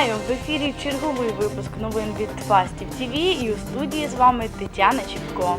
Вітаю в ефірі черговий випуск новин від Фастів ТВ і у студії з вами Тетяна Чіпко.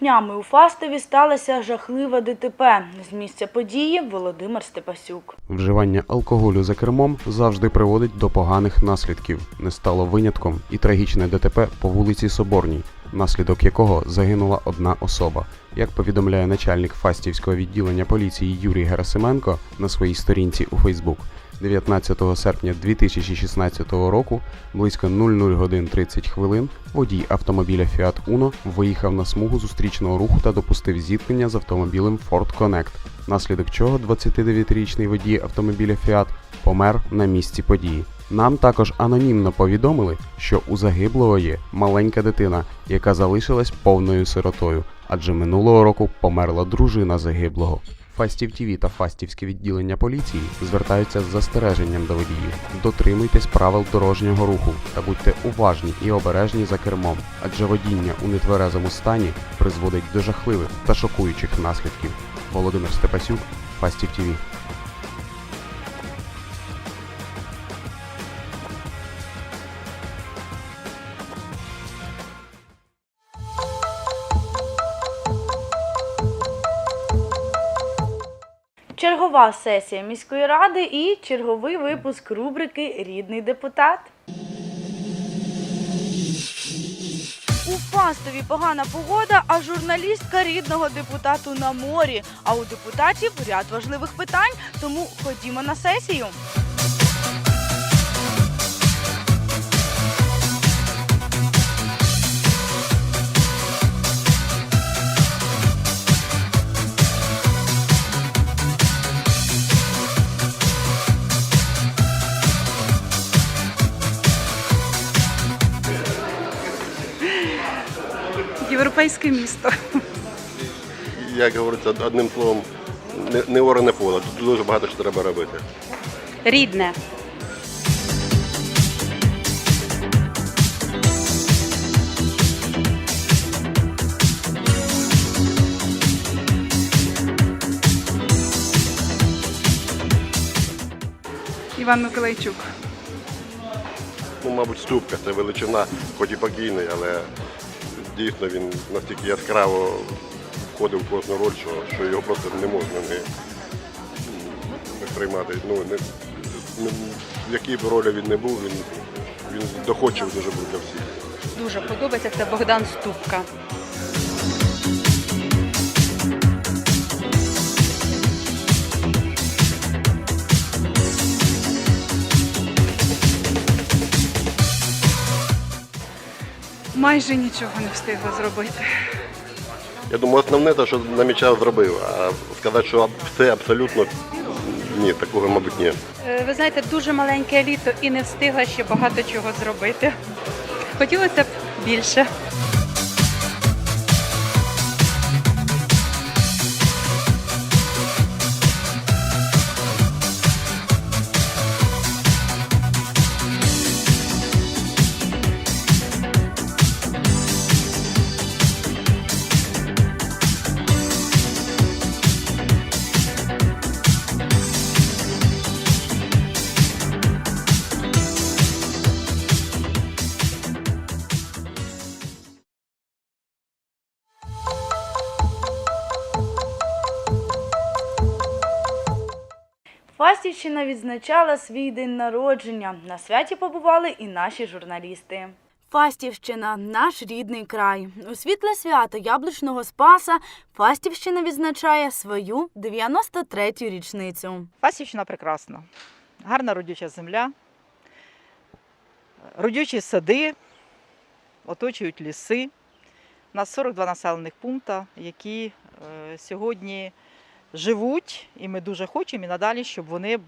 Днями у Фастові сталося жахлива ДТП. З місця події Володимир Степасюк. Вживання алкоголю за кермом завжди приводить до поганих наслідків. Не стало винятком і трагічне ДТП по вулиці Соборній, внаслідок якого загинула одна особа. Як повідомляє начальник Фастівського відділення поліції Юрій Герасименко на своїй сторінці у Фейсбук, 19 серпня 2016 року, близько 00 годин 30 хвилин, водій автомобіля Fiat Uno виїхав на смугу зустрічного руху та допустив зіткнення з автомобілем Ford Connect, наслідок чого 29-річний водій автомобіля Fiat помер на місці події. Нам також анонімно повідомили, що у загиблого є маленька дитина, яка залишилась повною сиротою, адже минулого року померла дружина загиблого. Фастів ТВ та Фастівське відділення поліції звертаються з застереженням до водіїв. Дотримуйтесь правил дорожнього руху та будьте уважні і обережні за кермом, адже водіння у нетверезому стані призводить до жахливих та шокуючих наслідків. Володимир Степасюк, Фастів ТВ. Чергова сесія міської ради і черговий випуск рубрики Рідний депутат. У Фастові погана погода, а журналістка рідного депутату на морі. А у депутатів ряд важливих питань, тому ходімо на сесію. Європейське місто. як говориться, одним словом, не, не оране поле. Тут дуже багато що треба робити. Рідне. Іван Миколайчук. Ну, мабуть, ступка це величина, хоч і покійний, але дійсно він настільки яскраво входив в кожну роль, що, що його просто не можна не, не приймати. Ну, не, не, в якій б ролі він не був, він, він доходчив дуже був всіх. Дуже подобається це Богдан Ступка. Майже нічого не встигла зробити. Я думаю, основне те, що намічав, зробив, а сказати, що все абсолютно ні, такого, мабуть, ні. Е, Ви знаєте, дуже маленьке літо і не встигла ще багато чого зробити. Хотілося б більше. Фастівщина відзначала свій день народження. На святі побували і наші журналісти. Фастівщина наш рідний край. У світле свято яблучного спаса Фастівщина відзначає свою 93-ю річницю. Пасічна прекрасна, гарна родюча земля, родючі сади, оточують ліси. У нас 42 населених пункти, які е, сьогодні живуть, і ми дуже хочемо і надалі, щоб вони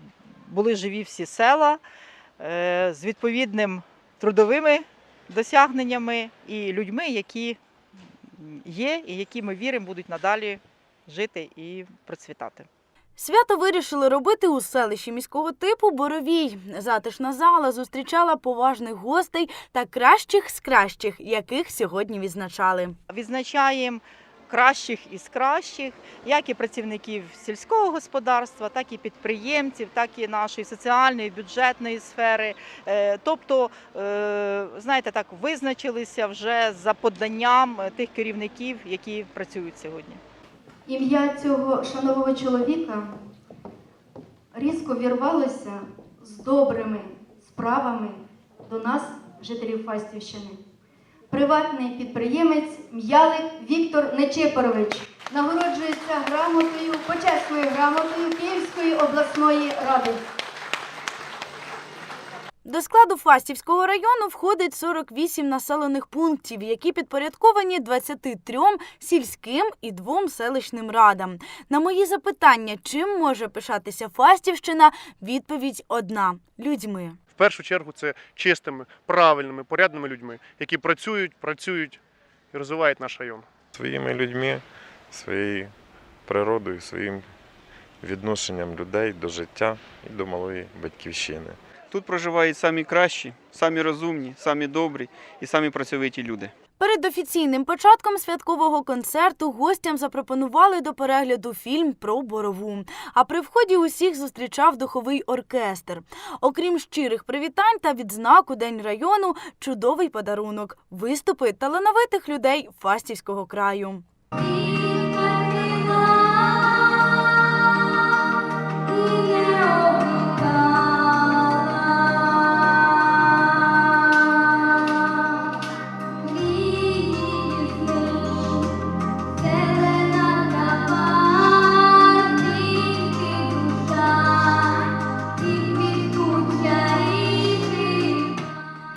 були живі всі села е, з відповідним трудовими досягненнями і людьми, які є, і які ми віримо, будуть надалі жити і процвітати. Свято вирішили робити у селищі міського типу Боровій. Затишна зала зустрічала поважних гостей та кращих з кращих, яких сьогодні відзначали. Відзначаємо кращих із кращих, як і працівників сільського господарства, так і підприємців, так і нашої соціальної, бюджетної сфери. Е, Тобто, е, знаєте, так визначилися вже за поданням е, тих керівників, які працюють сьогодні. Ім'я цього шановного чоловіка різко вірвалося з добрими справами до нас, жителів Фастівщини. Приватний підприємець М'ялик Віктор Нечипорович нагороджується грамотою, почесною грамотою Київської обласної ради. До складу Фастівського району входить 48 населених пунктів, які підпорядковані 23 сільським і двом селищним радам. На мої запитання, чим може пишатися Фастівщина, відповідь одна людьми. Першу чергу це чистими, правильними, порядними людьми, які працюють, працюють і розвивають наш район. своїми людьми, своєю природою, своїм відношенням людей до життя і до малої батьківщини. Тут проживають самі кращі, самі розумні, самі добрі і самі працьовиті люди. Перед офіційним початком святкового концерту гостям запропонували до перегляду фільм про борову. А при вході усіх зустрічав духовий оркестр. Окрім щирих привітань та відзнак у день району, чудовий подарунок виступи талановитих людей Фастівського краю.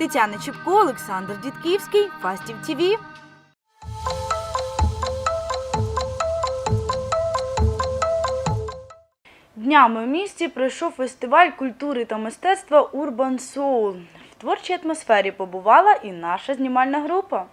Тетяна Чіпко, Олександр Дідківський, Фастів ТІВІ. Днями в місті пройшов фестиваль культури та мистецтва Urban Soul. В творчій атмосфері побувала і наша знімальна група.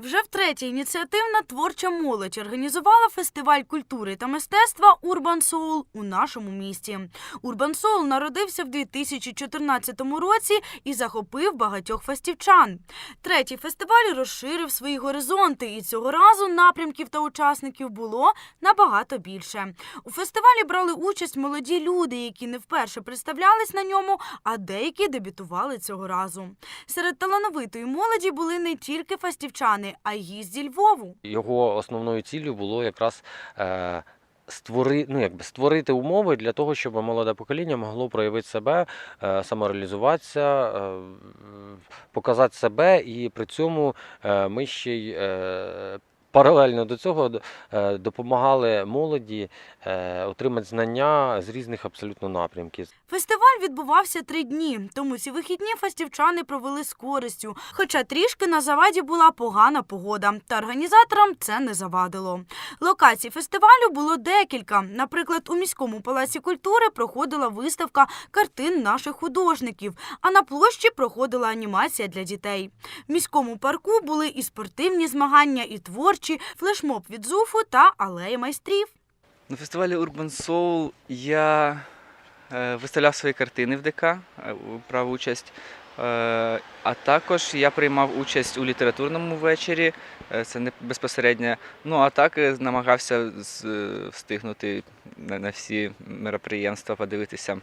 Вже втретє ініціативна творча молодь організувала фестиваль культури та мистецтва Urban Soul у нашому місті. Urban Soul народився в 2014 році і захопив багатьох фестівчан. Третій фестиваль розширив свої горизонти, і цього разу напрямків та учасників було набагато більше. У фестивалі брали участь молоді люди, які не вперше представлялись на ньому, а деякі дебютували цього разу. Серед талановитої молоді були не тільки фастівчани, а їзді Львову. Його основною ціллю було якраз е, створи, ну, якби створити умови для того, щоб молоде покоління могло проявити себе, е, самореалізуватися, е, показати себе, і при цьому е, ми ще й паралельно до цього допомагали молоді отримати знання з різних абсолютно напрямків. Фестиваль відбувався три дні, тому ці вихідні фастівчани провели з користю. Хоча трішки на заваді була погана погода, та організаторам це не завадило. Локацій фестивалю було декілька. Наприклад, у міському палаці культури проходила виставка картин наших художників, а на площі проходила анімація для дітей. В міському парку були і спортивні змагання, і творчі, флешмоб від ЗУФу та алея майстрів. На фестивалі Urban Soul я е, виставляв свої картини в ДК, е, брав участь. Е, А також я приймав участь у літературному вечорі, це не безпосередньо. Ну а так намагався встигнути на всі мероприємства, подивитися.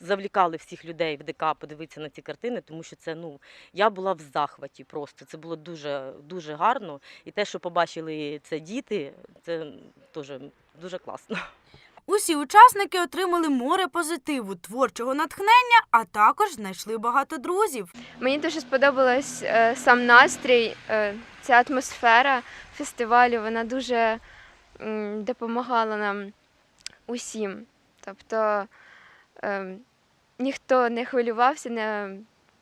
завлікали всіх людей в ДК подивитися на ці картини, тому що це ну я була в захваті просто. Це було дуже дуже гарно. І те, що побачили це діти, це теж дуже класно. Усі учасники отримали море позитиву, творчого натхнення, а також знайшли багато друзів. Мені дуже сподобалось е, сам настрій, е, ця атмосфера фестивалю. Вона дуже м, допомагала нам усім. Тобто е, ніхто не хвилювався, не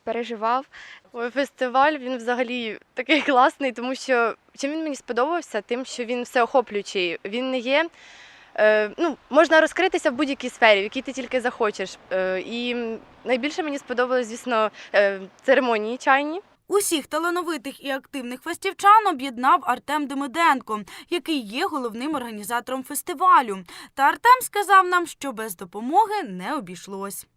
переживав. Ой, фестиваль він взагалі такий класний, тому що чим він мені сподобався, тим, що він всеохоплюючий. Він не є. Е, ну, можна розкритися в будь-якій сфері, в якій ти тільки захочеш. Е, і найбільше мені сподобалось, звісно, е, церемонії чайні. Усіх талановитих і активних фестівчан об'єднав Артем Демиденко, який є головним організатором фестивалю. Та Артем сказав нам, що без допомоги не обійшлось.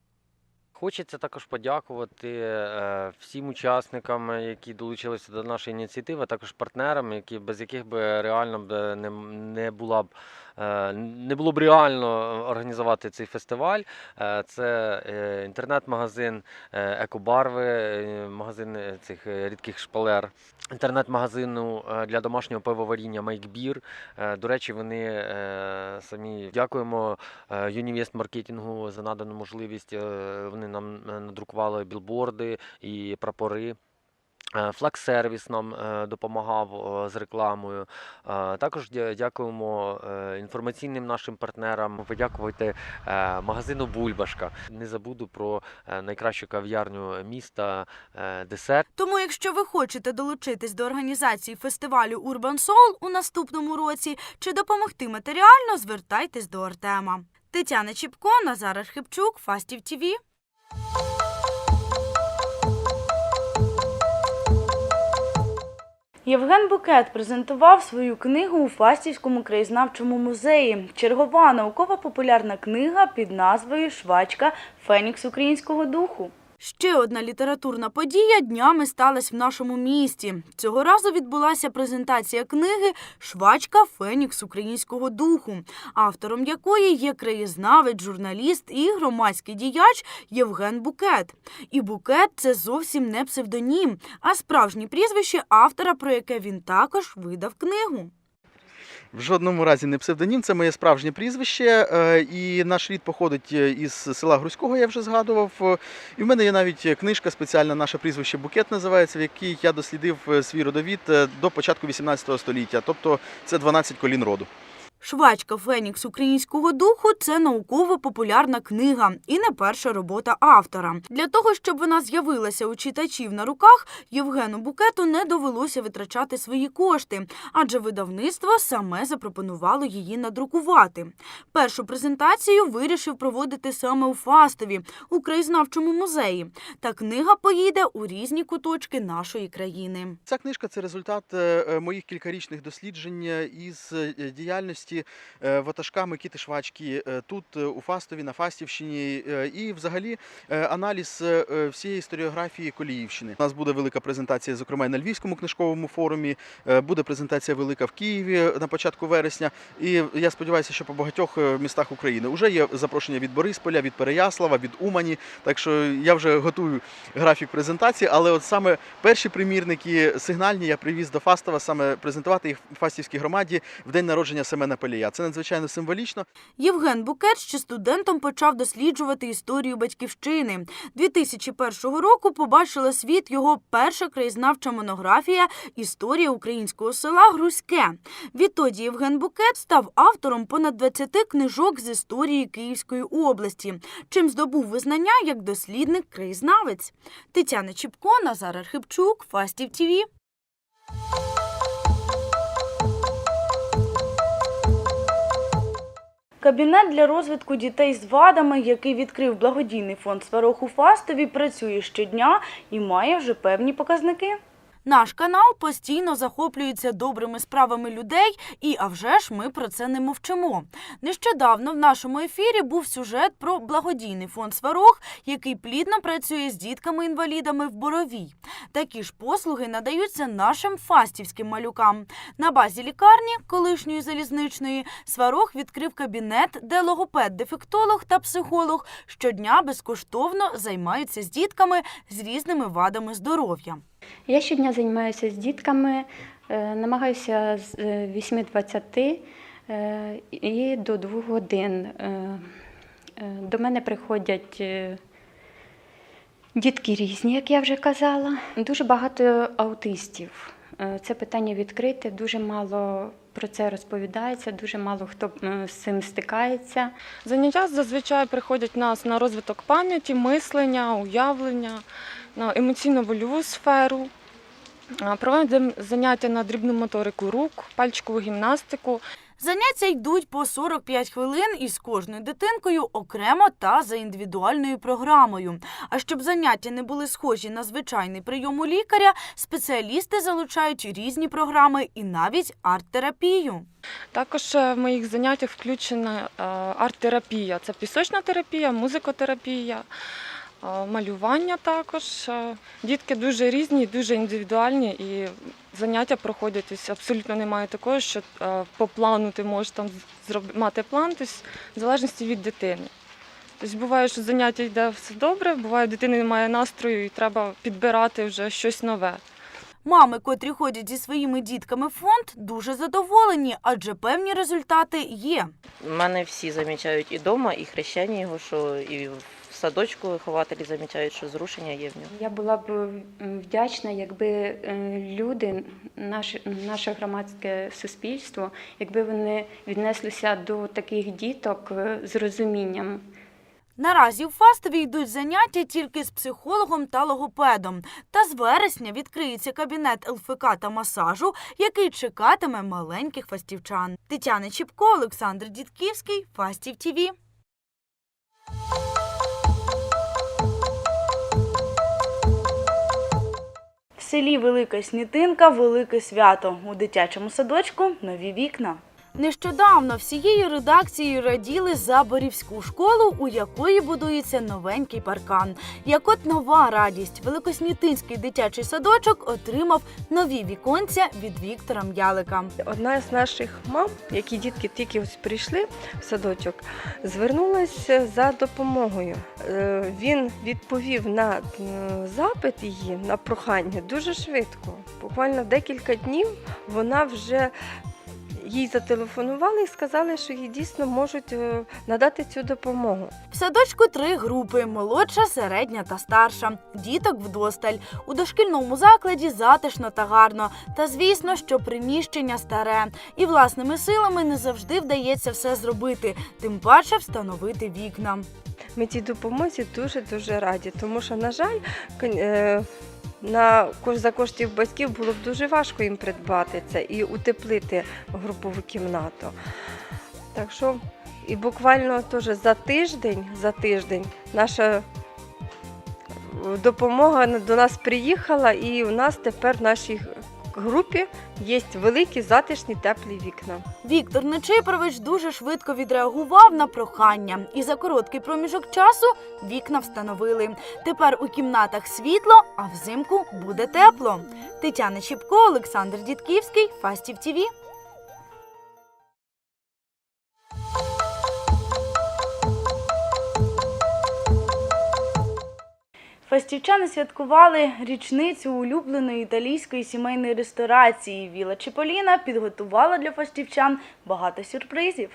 Хочеться також подякувати е, всім учасникам, які долучилися до нашої ініціативи, а також партнерам, які без яких би реально е, не, була б не було б реально організувати цей фестиваль. Е, Це е, інтернет-магазин е, Екобарви, е, магазин е, цих е, рідких шпалер, інтернет-магазину е, для домашнього пивоваріння Мейкбір. Е, До речі, вони е, самі дякуємо е, Юнівест маркетингу за надану можливість. Е, Вони нам е, надрукували білборди і прапори. Е, Флагсервіс нам е, допомагав з рекламою. Е, Також дякуємо інформаційним нашим партнерам. Подякувати магазину Бульбашка. Не забуду про найкращу кав'ярню міста десерт. Тому, якщо ви хочете долучитись до організації фестивалю Urban Soul у наступному році чи допомогти матеріально, звертайтесь до Артема. Тетяна Чіпко, Назар Архипчук, Фастів ТІВІ. Євген Букет презентував свою книгу у Фастівському краєзнавчому музеї. Чергова науково-популярна книга під назвою Швачка Фенікс українського духу. Ще одна літературна подія днями сталася в нашому місті. Цього разу відбулася презентація книги Швачка Фенікс українського духу, автором якої є краєзнавець, журналіст і громадський діяч Євген Букет. І Букет це зовсім не псевдонім, а справжнє прізвище автора, про яке він також видав книгу. В жодному разі не псевдонім, це моє справжнє прізвище. е, І наш рід походить е, із села Грузького, я вже згадував. І в мене є навіть книжка спеціальна, наше прізвище Букет називається, в якій я дослідив е, свій родовід до початку 18 століття, тобто це 12 колін роду. Швачка Фенікс українського духу це науково-популярна книга і не перша робота автора. Для того, щоб вона з'явилася у читачів на руках, Євгену Букету не довелося витрачати свої кошти, адже видавництво саме запропонувало її надрукувати. Першу презентацію вирішив проводити саме у Фастові, у краєзнавчому музеї. Та книга поїде у різні куточки нашої країни. Ця книжка це результат е, е, моїх кількарічних досліджень е, із діяльності е, ватажка Микити Швачки е, тут, е, у Фастові, на Фастівщині, і взагалі аналіз всієї історіографії Коліївщини. У нас буде велика презентація, зокрема, на Львівському книжковому форумі. Буде презентація велика в Києві на початку вересня. І я сподіваюся, що по багатьох містах України вже є запрошення від Борисполя, від Переяслава, від Умані. Так що я вже готую графік презентації, але от саме перші примірники сигнальні я привіз до Фастова саме презентувати їх в Фастівській громаді в день народження Семена Пелія. Це надзвичайно символічно. Євген Букет ще студентом почав досліджувати історію батьківщини. 2001 року побачила світ його перша краєзнавча монографія Історія українського села Грузьке. Відтоді Євген Букет став автором понад 20 книжок з історії Київської області, чим здобув визнання як дослідник-краєзнавець. Тетяна Чіпко, Назар Архипчук, Фастів ТІВІ. Кабінет для розвитку дітей з вадами, який відкрив благодійний фонд Сварог у Фастові, працює щодня і має вже певні показники. Наш канал постійно захоплюється добрими справами людей, і а вже ж ми про це не мовчимо. Нещодавно в нашому ефірі був сюжет про благодійний фонд Сварог, який плідно працює з дітками-інвалідами в Боровій. Такі ж послуги надаються нашим фастівським малюкам. На базі лікарні, колишньої залізничної, Сварог відкрив кабінет, де логопед, дефектолог та психолог щодня безкоштовно займаються з дітками з різними вадами здоров'я. Я щодня займаюся з дітками, е, намагаюся з е, 8.20 е, і до 2 годин. Е, е, До мене приходять е, дітки різні, як я вже казала. Дуже багато аутистів. Е, Це питання відкрите, дуже мало про це розповідається, дуже мало хто е, з цим стикається. Заняття зазвичай приходять нас на розвиток пам'яті, мислення, уявлення, на емоційно-вольову сферу. Проводимо заняття на дрібну моторику рук, пальчикову гімнастику. Заняття йдуть по 45 хвилин із кожною дитинкою окремо та за індивідуальною програмою. А щоб заняття не були схожі на звичайний прийом у лікаря, спеціалісти залучають різні програми і навіть арт-терапію. Також е, в моїх заняттях включена е, арт-терапія. Це пісочна терапія, музикотерапія. Малювання також. Е, Дітки дуже різні, дуже індивідуальні і заняття проходять. Тобто абсолютно немає такого, що е, по плану ти можеш там мати план, тобто в залежності від дитини. Тобто буває, що заняття йде все добре, буває, дитини немає настрою і треба підбирати вже щось нове. Мами, котрі ходять зі своїми дітками в фонд, дуже задоволені, адже певні результати є. У мене всі замічають і вдома, і хрещені його, що і в садочку вихователі замічають, що зрушення є в нього. Я була б вдячна, якби е, люди, наше, наше громадське суспільство, якби вони віднеслися до таких діток е, з розумінням. Наразі у Фастові йдуть заняття тільки з психологом та логопедом. Та з вересня відкриється кабінет ЛФК та масажу, який чекатиме маленьких фастівчан. Тетяна Чіпко, Олександр Дідківський, Фастів ТІВІ. Селі Велика Снітинка велике свято. У дитячому садочку нові вікна. Нещодавно всією редакцією раділи за Борівську школу, у якої будується новенький паркан. Як от нова радість, Великоснітинський дитячий садочок отримав нові віконця від Віктора М'ялика. Одна з наших мам, які дітки тільки ось прийшли в садочок, звернулася за допомогою. Е, Він відповів на е, запит її, на прохання дуже швидко. Буквально декілька днів вона вже їй зателефонували і сказали, що їй дійсно можуть е, надати цю допомогу. В садочку три групи: молодша, середня та старша. Діток вдосталь. У дошкільному закладі затишно та гарно. Та звісно, що приміщення старе. І власними силами не завжди вдається все зробити, тим паче встановити вікна. Ми цій допомозі дуже дуже раді, тому що, на жаль, е, на за коштів батьків було б дуже важко їм придбати це і утеплити групову кімнату. Так що, і буквально теж за тиждень, за тиждень наша е, допомога до нас приїхала, і у нас тепер в нашій групі є великі затишні теплі вікна. Віктор Нечипорович дуже швидко відреагував на прохання, і за короткий проміжок часу вікна встановили. Тепер у кімнатах світло, а взимку буде тепло. Тетяна Чіпко, Олександр Дідківський, Фастів ТІВІ. Фастівчани святкували річницю улюбленої італійської сімейної ресторації. Віла Чіполіна підготувала для фастівчан багато сюрпризів.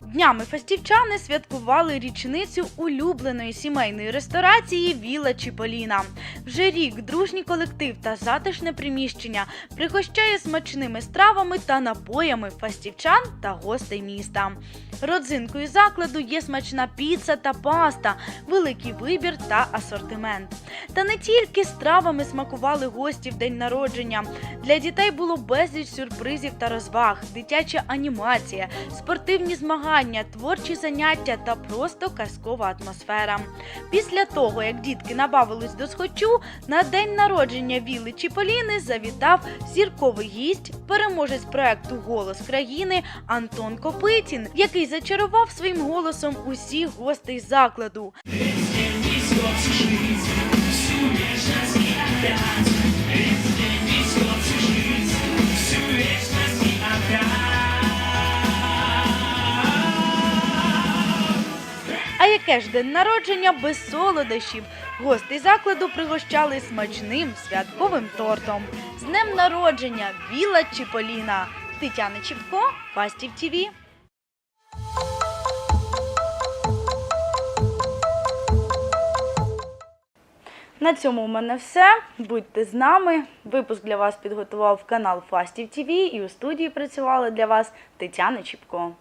Днями фастівчани святкували річницю улюбленої сімейної ресторації Віла Чіполіна. Вже рік дружній колектив та затишне приміщення пригощає смачними стравами та напоями фастівчан та гостей міста. Родзинкою закладу є смачна піца та паста, великий вибір та асортимент. Та не тільки стравами смакували гості в день народження. Для дітей було безліч сюрпризів та розваг, дитяча анімація, спортивні змагання, творчі заняття та просто казкова атмосфера. Після того, як дітки набавились до схочу, на день народження Віли Чіполіни завітав зірковий гість, переможець проекту Голос країни Антон Копитін, який зачарував своїм голосом усіх гостей закладу. А яке ж день народження без солодощів? Гості закладу пригощали смачним святковим тортом. З днем народження Віла Чіполіна. Тетяна Чіпко, Фастів ТІВІ. На цьому у мене все. Будьте з нами. Випуск для вас підготував канал Фастів ТІВІ і у студії працювала для вас Тетяна Чіпко.